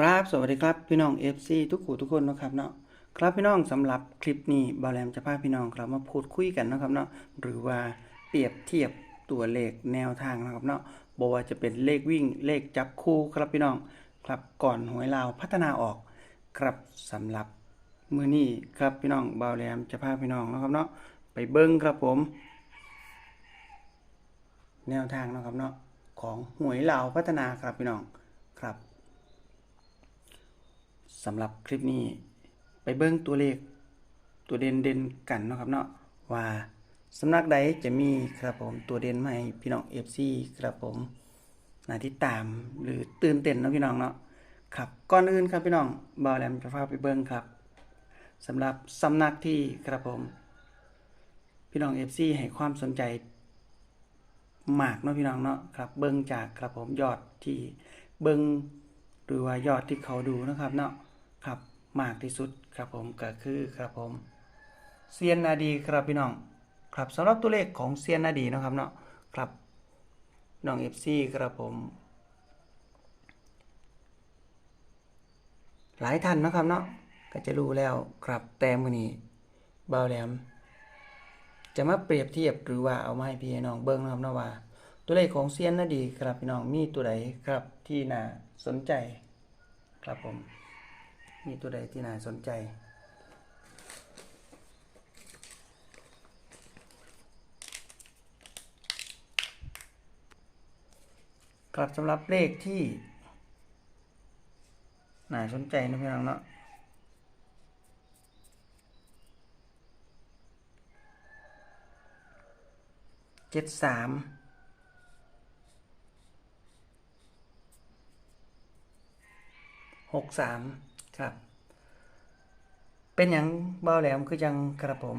ครับ สวัสดีครับพี่น้อง FC ทุกขู่ทุกคนนะครับเนาะครับพี่น้องสำหรับคลิปนี้บาแรมจะพาพี่น้องครับมาพูดคุยกันนะครับเนาะหรือว่าเปรียบเทียบตัวเลขแนวทางนะครับเนาะบอกว่าจะเป็นเลขวิ่งเลขจับคู่ครับพี่น้องครับก่อนหวยลาวพัฒนาออกครับสำหรับมือนี้ครับพี่น้องบาแรมจะพาพี่น้องนะครับเนาะไปเบิ้งครับผม แนวทางนะครับเนาะของหวยลาวพัฒนาครับพี่น้องครับ สำหรับคลิปนี้ไปเบิ้งตัวเลขตัวเด่นเด่นกันเนาะครับเนาะว่าสำนักใดจะมีครับผมตัวเด่นให้พี่น้อง FC ครับผมนาที่ตามหรือตื่นเต้นนะพี่น้องเนาะครับก่อนอื่นครับพี่น้องบาวแหลมจะพาไปเบิ้งครับสำหรับสำนักที่ครับผม พี่น้อง FC ให้ความสนใจมากเนาะพี่น้องเนาะครับเบิ้งจากครับผมยอดที่เบิ้งหรือว่ายอดที่เขาดูนะครับเนาะ มากที่สุดครับผมก็คือครับผมเซียนนาดีครับพี่น้องครับสำหรับตัวเลขของเซียนนาดีนะครับเนาะครับน้องเอฟซีครับผม หลายท่านนะครับเนาะก็จะรู้แล้วครับแต่มือนี้เบาแหลมจะมาเปรียบเทียบหรือว่าเอามาให้พี่น้องเบิ้งนะครับเนาะว่า ตัวเลขของเซียนนาดีครับพี่น้องมีตัวใดครับที่น่าสนใจครับผม มีตัวใดที่น่าสนใจ ครับสำหรับเลขที่ น่าสนใจนะพี่น้องเนาะเจ็ดสามหกสาม ครับ เป็นอย่างเบาแหลมคือจังกระผม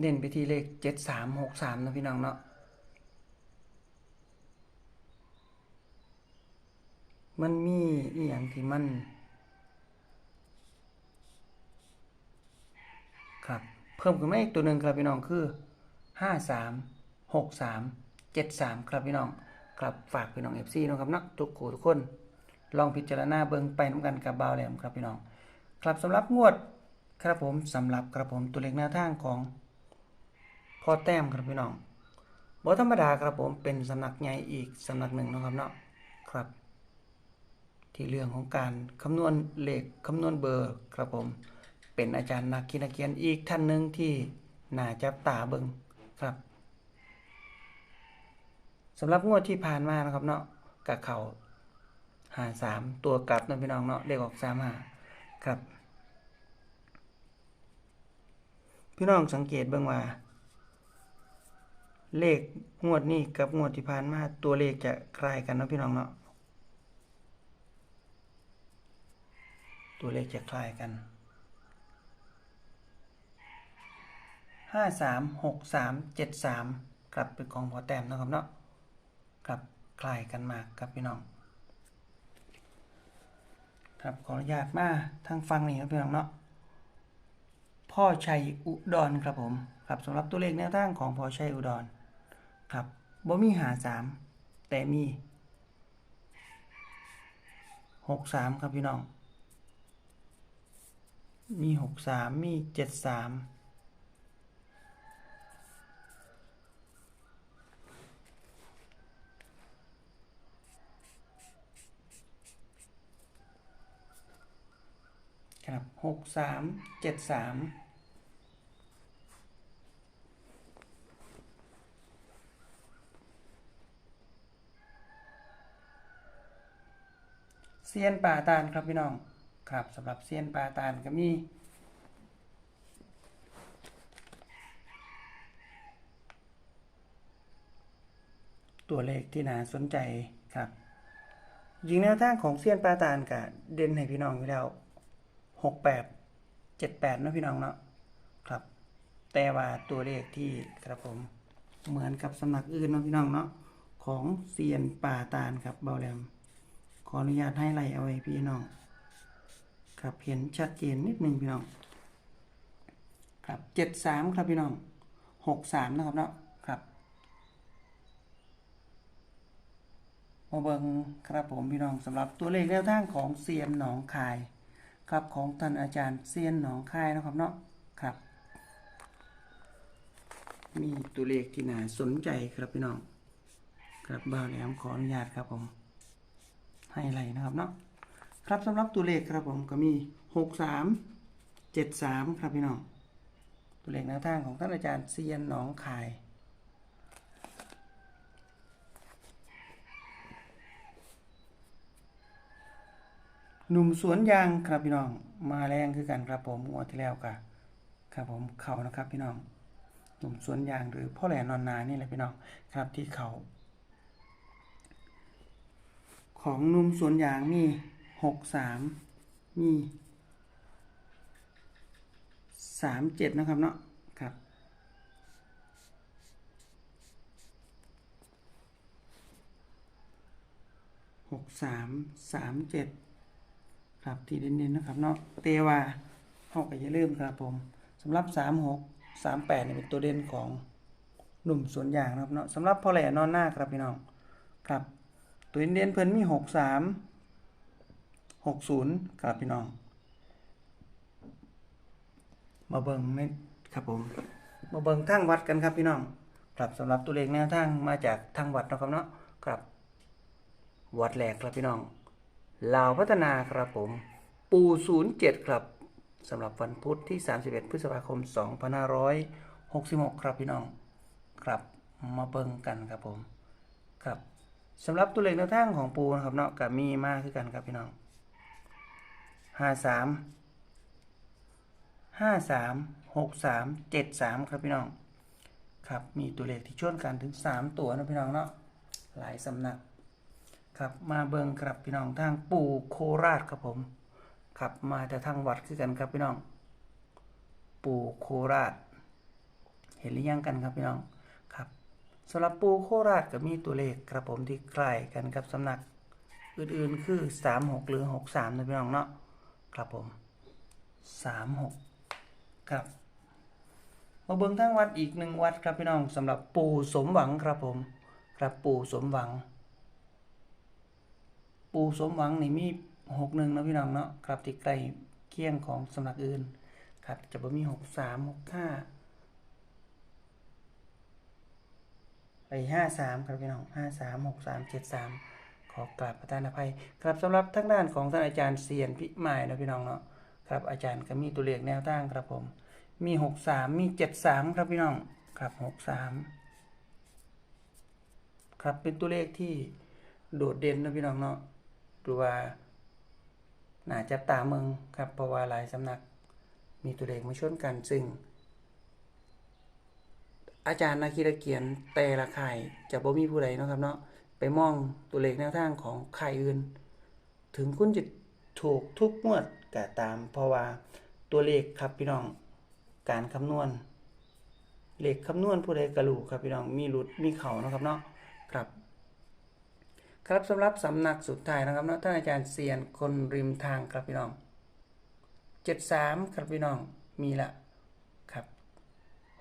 เน้นไปที่เลขเจ็ดสามหกสามนะพี่น้องเนาะมันมีอีหยังที่มัน ครับ เพิ่มขึ้นมาอีกตัวหนึ่งครับพี่น้องคือห้าสามหกสามเจ็ดสามครับพี่น้อง ครับฝากพี่น้องเอฟซีนะครับนาะทุกคู่ทุกคน ลองพิจารณาเบิ่งไปน้ำกันกับบาวแหลมครับพี่น้อง ครับสำหรับงวดครับผมสำหรับครับผมตัวเลขแนวทางของพ่อแต้มครับพี่น้องบ่ธรรมดาครับผมเป็นสำนักใหญ่อีกสำนักหนึ่งนะครับเนาะครับ ที่เรื่องของการคำนวณเลขคำนวณเบอร์ครับผมเป็นอาจารย์นักคิดนักเขียนอีกท่านหนึ่งที่น่าจับตาเบิงครับสำหรับงวดที่ผ่านมานะครับเนาะกับเขา หาสามตัวกลับนะพี่น้องเนาะเลขออกสามหาครับ พี่น้องสังเกตเบิ่งว่า เลขงวดนี้กับงวดที่ผ่านมาตัวเลขจะคล้ายกันนะพี่น้องเนาะตัวเลขจะคล้ายกันห้าสามหกสามเจ็ดสามกลับเป็นของพอแต้มนะครับเนาะกลับคล้ายกันมากครับพี่น้อง ครับขออนุญาตมาทางฟังนี่ครับพี่น้องเนาะพ่อชัยอุดรครับผมครับสำหรับตัวเลขแนวทางของพ่อชัยอุดรครับบ่มีหาสามแต่มีหกสามครับพี่น้อง มีหกสามมีเจ็ดสาม ครับหกสามเจ็ดสามเซียนป่าตาลครับพี่น้องครับสำหรับเซียนป่าตาลก็มีตัวเลขที่น่าสนใจครับยิงแนวทางของเซียนปลาตาลกับเด่นให้พี่น้องอยู่แล้ว หกแปดเจ็ดแปดนะพี่น้องเนาะครับ แต่ว่าตัวเลขที่ครับผมเหมือนกับสำนักอื่นเนาะพี่น้องเนาะของเซียนป่าตาลครับเบาแหลมขออนุญาตให้ไล่เอาไว้พี่น้อง ครับเห็นชัดเจนนิดนึงพี่น้อง ครับเจ็ดสามครับพี่น้องหกสามนะครับเนาะครับมาเบิงครับผมพี่น้องสำหรับตัวเลขแนวทางของเซียนหนองคาย ครับของท่านอาจารย์เซียนหนองคายนะครับเนาะครับ มีตัวเลขที่น่าสนใจครับพี่น้อง ครับบ่าวแหลมขออนุญาตครับผม ให้ไรนะครับเนาะครับสำหรับตัวเลขครับผมก็มีหกสามเจ็ดสามครับพี่น้อง ตัวเลขแนวทางของท่านอาจารย์เซียนหนองคาย หนุ่มสวนยางครับพี่น้อง มาแรงคือกันครับผมงวดที่แล้วกะครับผมเขานะครับพี่น้อง หนุ่มสวนยางหรือพ่อแหลนอนนานี่แหละพี่น้องครับที่เขาของหนุ่มสวนยางมีหกสามมีสามเจ็ดนะครับเนาะครับหกสามสามเจ็ด ครับ ที่เน้นๆนะครับเนาะเตวาเฮาก็อย่าลืมครับผมสำหรับสามหกสามแปดเนี่ยเป็นตัวเด่นของหนุ่มสวนยางนะครับเนาะสำหรับพ่อแหล่นอนหน้าครับพี่น้องครับ ตัวเด่นเพิ่นมีหกสามหกศูนย์ครับพี่น้อง มาเบิ่งในครับผม มาเบิ่งทางวัดกันครับพี่น้องครับสำหรับตัวเลขแนวทางมาจากทางวัดนะครับเนาะครับวัดแหลกครับพี่น้อง ลาวพัฒนาครับผม ปู07 ครับสำหรับวันพุธที่ 31 พฤษภาคม 2566 ครับพี่น้อง ครับมาเบิ่งกันครับผม ครับสำหรับตัวเลขแนวทางของปูนะครับเนาะกับมีมากคือกันครับพี่น้อง 53 53 63 73 ครับพี่น้อง ครับมีตัวเลขที่ชนกันถึง 3 ตัวนะพี่น้องเนาะหลายสำนัก ครับมาเบิงครับพี่น้องทางปู่โคราชครับผมครับมาแต่ทางวัดคือกันครับพี่น้อง ปู่โคราช เห็นหรือยังกันครับพี่น้องครับสำหรับปู่โคราชก็มีตัวเลขครับผมที่ใกล้กันกับสำนักอื่นๆคือ 36 หรือ 63นะพี่น้องเนาะครับผม36ครับมาเบิ่งทางวัดอีกหนึ่งวัดครับพี่น้องสำหรับปู่สมหวังครับผม ครับปู่สมหวัง ปูสมหวังนี่มีหกหนึ่งนะพี่น้องเนาะครับที่ใกล้เคียงของสำนักอื่น ครับจะบ่มีหกสามหกห้าไปห้าสามครับพี่น้องห้าสามหกสามเจ็ดสามขอกราบประทานอภัย ครับสำหรับทางด้านของท่านอาจารย์เซียนพิมายนะพี่น้องเนาะครับอาจารย์ก็มีตัวเลขแนวทางครับผม มีหกสามมีเจ็ดสามครับพี่น้องครับหกสามครับเป็นตัวเลขที่โดดเด่นนะพี่น้องเนาะ รือว่าน่าจับตาเมืองครับเพราะว่าหลายสำนักมีตัวเลขมาชนกันซึ่ง อาจารย์นาคิรเกียนแต่ละไข่จะบ่มีผู้ใดนะครับเนาะไปมองตัวเลขแนวทางของไข่อื่น ถึงคุณจะถูกทุกงวดก็ตาม เพราะว่าตัวเลขครับพี่น้องการคำนวณเลขคำนวณผู้ใดกระลูกครับพี่น้องมีหลุดมีเข่านะครับเนาะครับ ครับสำหรับสำนักสุดท้ายนะครับเนาะท่านอาจารย์เซียนคนริมทางครับพี่น้องเจ็ดสามครับพี่น้องมีละครับ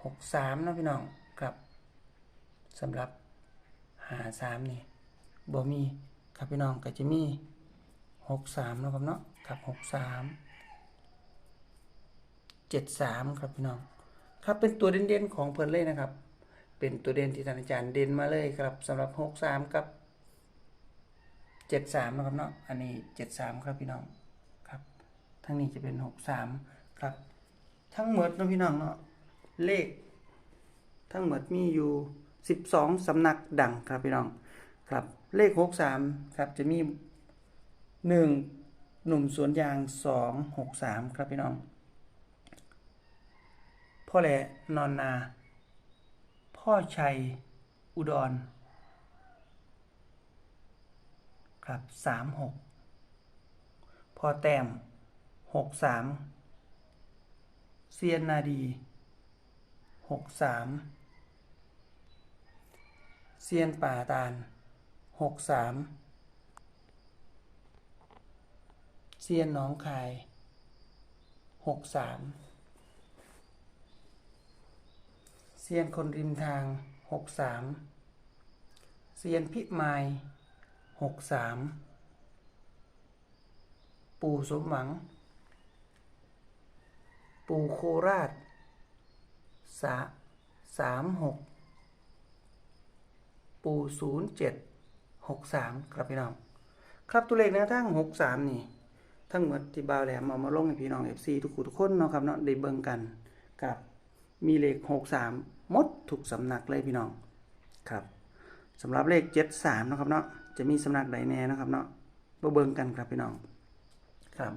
หกสามนะพี่น้องครับสำหรับหาสามนี่บ่มีครับพี่น้องก็จะมีหกสามนะครับเนาะครับหกสามเจ็ดสามครับพี่น้องครับเป็นตัวเด่นๆของเพิ่นเลยนะครับ เป็นตัวเด่นที่ท่านอาจารย์เด่นมาเลยครับสำหรับหกสามกับ เจ็ดสามนะครับเนาะอันนี้เจ็ดสามครับพี่น้องครับ ทั้งนี้จะเป็นหกสามครับ ทั้งหมดนะพี่น้องเนาะเลข ทั้งหมดมีอยู่สิบสองสำนักดังครับพี่น้องครับเลขหกสามครับจะมีหนึ่งหนุ่มสวนยางสองหกสามครับพี่น้องพ่อแหละนอนนา พ่อชัย อุดร ครับสามหกพอแต้มหกสามเซียนนาดีหกสามเซียนป่าตาลหกสามเซียนหน้องคายหกสามเซียนคนริมทางหกสามเซียนพิมาย หกสามปู่สมหวัง ปู่โคราชสาสามหกปู่ศูนย์เจ็ดหกสามครับพี่น้อง ครับตัวเลขนวทางหกสามนี่ ทั้งหมดที่บาวแหลมเอามาลงให้พี่น้อง FC ทุกคู่ทุกคนเนาะครับเนาะได้เบิ่งกันกับมีเลข63หมมดทุกสำนักเลยพี่น้องครับ สำหรับเลข73เนาะครับเนาะจะมีสำนักใดแน่นะครับเนาะมาเบิ่งกันครับพี่น้องครับ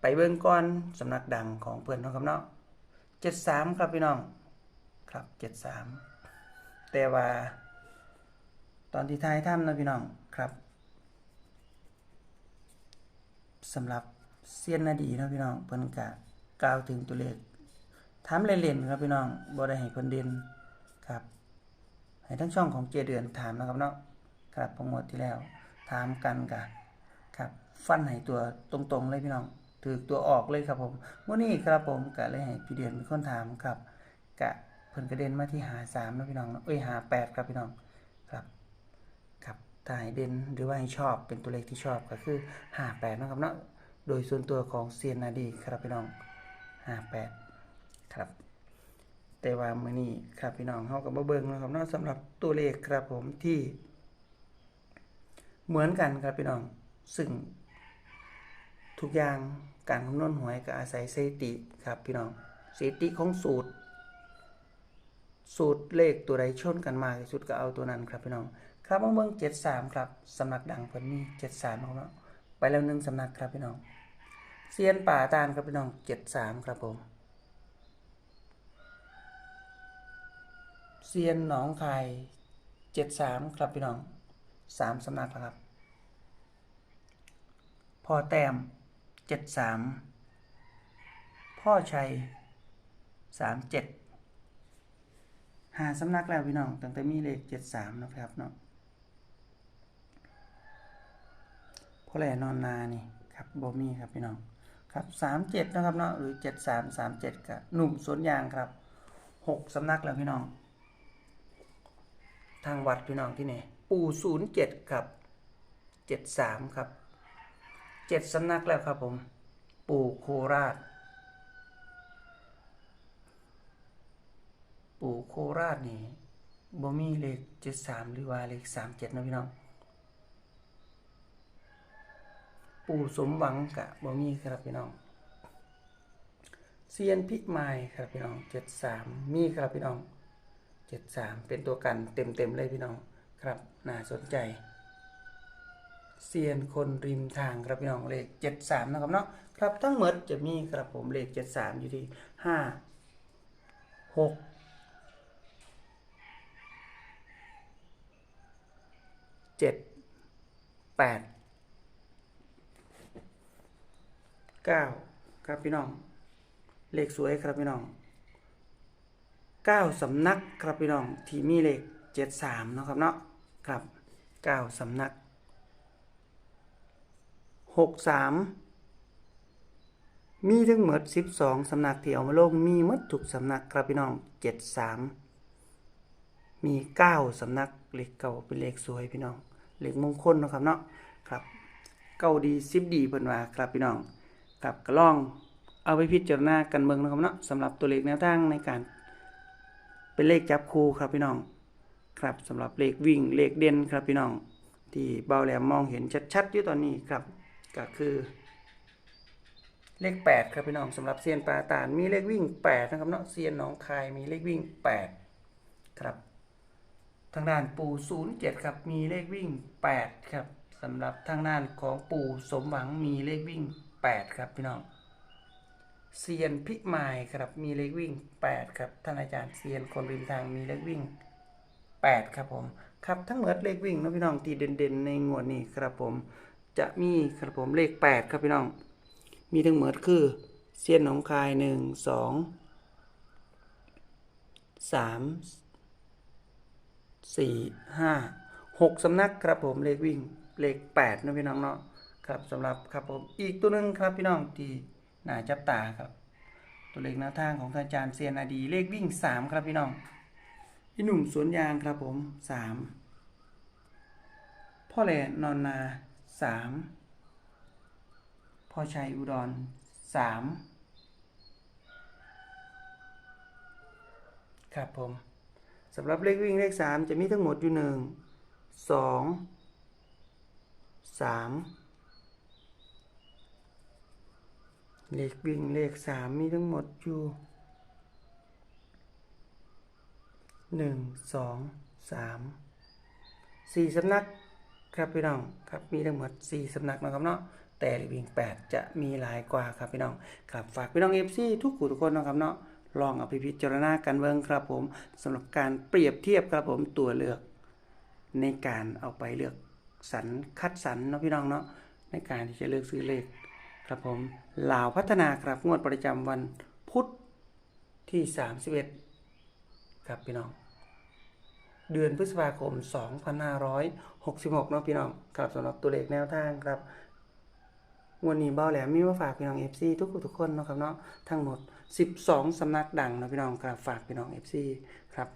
ไปเบิ่งก่อนสำนักดังของเพื่อนนะครับเนาะ73ครับพี่น้องครับ73แต่ว่า ตอนที่ท้ายถ้ำนะพี่น้องครับสำหรับเซียนนาดีนะพี่น้องเพิ่นกะกล่าวถึงตัวเลขถามเล่นๆครับพี่น้องบ่ได้ให้เพิ่นเด่นครับ ให้ทั้งช่องของเจเดือนถามนะครับเนาะครับประมวดที่แล้ว ถามกันกะครับ ฟันให้ตัวตรงๆเลยพี่น้องถือตัวออกเลยครับผมวันนี้ครับผมกะเลยให้พี่เดือนเป็นคนถามครับกะเพิ่นกระเด็นมาที่หาสามนะพี่น้องเอ้ยหาแปดครับพี่น้องครับครับถ้าให้เด่นหรือว่าให้ชอบเป็นตัวเลขที่ชอบก็คือหาแปดนะครับเนาะโดยส่วนตัวของเซียนนาดีครับพี่น้องหาแปดครับ แต่ว่ามื้อนี้ครับพี่น้องเฮาก็บ่เบิ่งนะครับเนาะสำหรับตัวเลขครับผมที่ เหมือนกันครับพี่น้อง ซึ่ง ทุกอย่างการคำนวณหวยก็อาศัยสถิติครับพี่น้องสถิติของสูตร สูตรเลขตัวใดชนกันมากที่สุดก็เอาตัวนั้นครับพี่น้อง ครับมาเบิ่ง73ครับสำนักดังเพิ่นมี73ครับเนาไปแล้วหนึ่งสำนักครับพี่น้องเซียนป่าตาลครับพี่น้อง73ครับผม เซียนหนองคาย73ครับพี่น้องสามสำนักครับ พ่อแต้ม73พ่อชัย37หาสำนักแล้วพี่น้องตั้งแต่มีเลขเจ็ดสามนะครับเนาะพอแหลนอนนานี่ครับบมี่ครับพี่น้องครับสามเจ็ดนะครับเนาะหรือเจ็ดสามสามเจ็ดกับหนุ่มสวนยางครับหกสำนักแล้วพี่น้อง ทางวัดพี่น้องที่นี่ปู่ศูนย์เจ็ดครับเจ็ดสามครับเจ็ดสำนักแล้วครับผม ปู่โคราช ปู่โคราชนี่บ่มีเลขเจ็ดสามหรือว่าเลขสามเจ็ดนะพี่น้อง ปู่สมหวังกะบ่มีครับพี่น้องเซียนพิมายครับพี่น้องเจ็ดสามมีครับพี่น้อง เจ็ดสามเป็นตัวกันเต็มเต็มๆเลยพี่น้องครับน่าสนใจเซียนคนริมทางครับพี่น้องเลขเจ็ดสามนะครับเนาะครับทั้งหมดจะมีครับผมเลขเจ็ดสามอยู่ที่ห้าหกเจ็ดแปดเก้าครับพี่น้อง เลขสวยครับพี่น้อง เก้าสำนักครับพี่น้องที่มีเลขเจ็ดสามเนาะครับเนาะครับเก้าสำนักหกสามมีทั้งหมดสิบสองสำนักที่เอามาลงมีมดทุกสำนักครับพี่น้องเจ็ดสามมีเก้าสำนักเลขเก่าเป็นเลขสวยพี่น้องเลขมงคลนะครับเนาะครับเก้าดีสิบดีเพิ่นว่าครับพี่น้องครับก็ลองเอาไปพิจารณากันเบิ่งนะครับเนาะสำหรับตัวเลขแนวทางในการ เป็นเลขจับคู่ครับพี่น้อง ครับสำหรับเลขวิ่งเลขเด่นครับพี่น้อง ที่เบาแหลมมองเห็นชัดๆอยู่ตอนนี้ครับ ก็คือเลข 8 ครับพี่น้องสำหรับเซียนปลาตาลมีเลขวิ่ง 8 นะครับเนาะเซียนหนองคายมีเลขวิ่ง 8 ครับ ทางด้านปู่07 ครับมีเลขวิ่ง 8 ครับสำหรับทางด้านของปู่สมหวังมีเลขวิ่ง 8 ครับพี่น้อง เซียนพิมายครับมีเลขวิ่ง 8 ครับท่านอาจารย์เซียนคนริมทางมีเลขวิ่ง 8 ครับผมครับทั้งหมดเลขวิ่งนะพี่น้องที่เด่นๆ ในงวดนี้ครับผมจะมีครับผมเลข 8 ครับพี่น้อง มีทั้งหมดคือเซียนหนองคายหนึ่งสองสามสี่ห้าหกสำนักครับผมเลขวิ่งเลขแปดนะพี่น้องเนาะครับสำหรับครับผมอีกตัวหนึ่งครับพี่น้องที่ หน้าจับตาครับ ตัวเลขแนวทางของอาจารย์เซียนอดี เลขวิ่งสามครับพี่น้องพี่หนุ่มสวนยางครับผมสามพ่อแหล่นอนนาสามพ่อชัยอุดรสามครับผมสำหรับเลขวิ่งเลขสามจะมีทั้งหมดอยู่หนึ่งสองสาม เลขวิ่งเลขสามมีทั้งหมดอยู่หนึ่งสองสามสี่สำนักครับพี่น้องครับมีทั้งหมด4สำนักนะครับเนาะแต่เลขวิ่ง8จะมีหลายกว่าครับพี่น้องครับฝากพี่น้อง FC ทุกคู่ทุกคนนะครับเนาะลองเอาไปพิจารณากันเบิ่งครับผมสำหรับการเปรียบเทียบครับผมตัวเลือก ในการเอาไปเลือกสรรคัดสรรเนาะพี่น้องเนาะในการที่จะเลือกซื้อเลข ครับผมลาวพัฒนาครับงวดประจำวันพุธที่ 31 ครับพี่น้อง เดือนพฤษภาคม 2566 เนาะพี่น้องครับสำหรับตัวเลขแนวทางครับวันนี้เบ้าแหลมมีมาฝากพี่น้อง FC ทุกคนทุกคนเนาะครับเนาะทั้งหมด 12 สำนักดังเนาะพี่น้องครับฝากพี่น้อง FC ครับ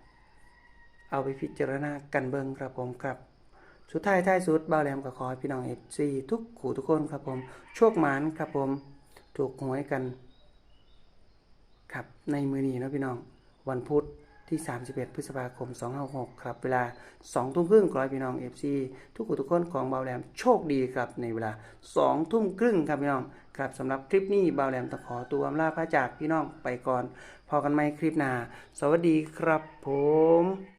เอาไปพิจารณากันเบิงครับผมครับ สุดท้ายท้ายสุดเบ้าแหลมก็ขอพี่น้อง FC ทุกขู่ทุกคนครับผม โชคหมานครับผม ถูกหวยกัน ครับในมือนี้นะพี่น้อง วันพุธที่ 31 พฤษภาคม 256 ครับ เวลา 2 ทุ่มครึ่งขอให้พี่น้อง FC ทุกคนทุกคนของเบาแหลมโชคดีครับในเวลา 2 ทุ่มครึ่งครับพี่น้อง ครับสำหรับคลิปนี้เบาแหลมต้องขอตัวอำลาพระจากพี่น้องไปก่อน พอกันไหมคลิปหน้า สวัสดีครับผม